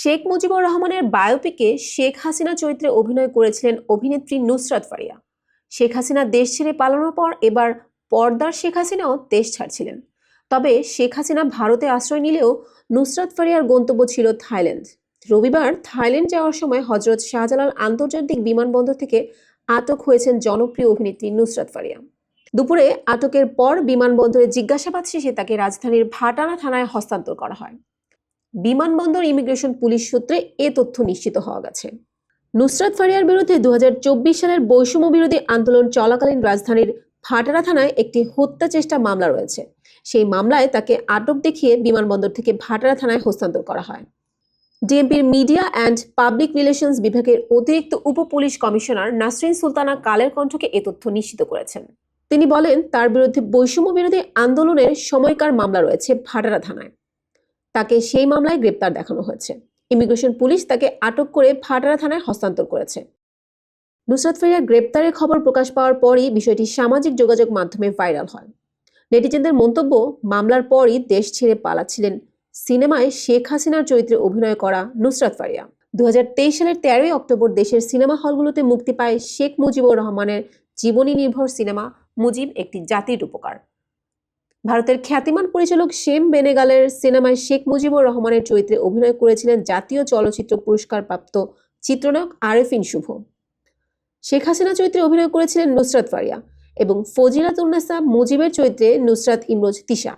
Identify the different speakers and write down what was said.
Speaker 1: শেখ মুজিবুর রহমানের বায়োপিকে শেখ হাসিনা চরিত্রে অভিনয় করেছিলেন অভিনেত্রী নুসরাত ফারিয়া। শেখ হাসিনা দেশ ছেড়ে পালানোর পর এবার পর্দার শেখ হাসিনাও দেশ ছাড়ছিলেন। তবে শেখ হাসিনা ভারতে আশ্রয় নিলেও নুসরাত ফারিয়ার গন্তব্য ছিল থাইল্যান্ড। রবিবার থাইল্যান্ড যাওয়ার সময় হজরত শাহজালাল আন্তর্জাতিক বিমানবন্দর থেকে আটক হয়েছেন জনপ্রিয় অভিনেত্রী নুসরাত ফারিয়া। দুপুরে আটকের পর বিমানবন্দরে জিজ্ঞাসাবাদ শেষে তাকে রাজধানীর ভাটানা থানায় হস্তান্তর করা হয়। বিমানবন্দর ইমিগ্রেশন পুলিশ সূত্রে এ তথ্য নিশ্চিত হওয়া গেছে। নুসরাত ফারিয়ার বিরুদ্ধে দুহাজার চব্বিশ সালের বৈষম্য বিরোধী আন্দোলন চলাকালীন রাজধানীর ভাটারা থানায় একটি হত্যা চেষ্টা মামলা রয়েছে। সেই মামলায় তাকে আটক দেখিয়ে বিমানবন্দর থেকে ভাটারা থানায় হস্তান্তর করা হয়। ডিএমপির মিডিয়া অ্যান্ড পাবলিক রিলেশনস বিভাগের অতিরিক্ত উপ পুলিশ কমিশনার নাসরিন সুলতানা কালের কণ্ঠকে এ তথ্য নিশ্চিত করেছেন। তিনি বলেন, তার বিরুদ্ধে বৈষম্য বিরোধী আন্দোলনের সময়কার মামলা রয়েছে ভাটারা থানায়। তাকে সেই মামলায় গ্রেপ্তার দেখানো হয়েছে। ইমিগ্রেশন পুলিশ তাকে আটক করে ভাটারা থানায় হস্তান্তর করেছে। নুসরাত ফারিয়ার গ্রেপ্তারের খবর প্রকাশ পাওয়ার পরই বিষয়টি সামাজিক যোগাযোগ মাধ্যমে ভাইরাল হয়। নেটিজেনদের মন্তব্য, মামলার পরই দেশ ছেড়ে পালাচ্ছিলেন সিনেমায় শেখ হাসিনার চরিত্রে অভিনয় করা নুসরাত ফারিয়া। দু হাজার তেইশ সালের তেরোই অক্টোবর দেশের সিনেমা হলগুলোতে মুক্তি পায় শেখ মুজিবুর রহমানের জীবনী নির্ভর সিনেমা মুজিব একটি জাতির উপকার ভারতের খ্যাতিমান পরিচালক শেম বেনেগালের সিনেমায় শেখ মুজিবুর রহমানের চরিত্রে অভিনয় করেছিলেন জাতীয় চলচ্চিত্র পুরস্কার প্রাপ্ত চিত্রনায়ক আরেফিন শুভ। শেখ হাসিনা চরিত্রে অভিনয় করেছিলেন নুসরাত ফারিয়া এবং ফজিলাতুন্নেসা মুজিবের চরিত্রে নুসরাত ইমরোজ তিশা।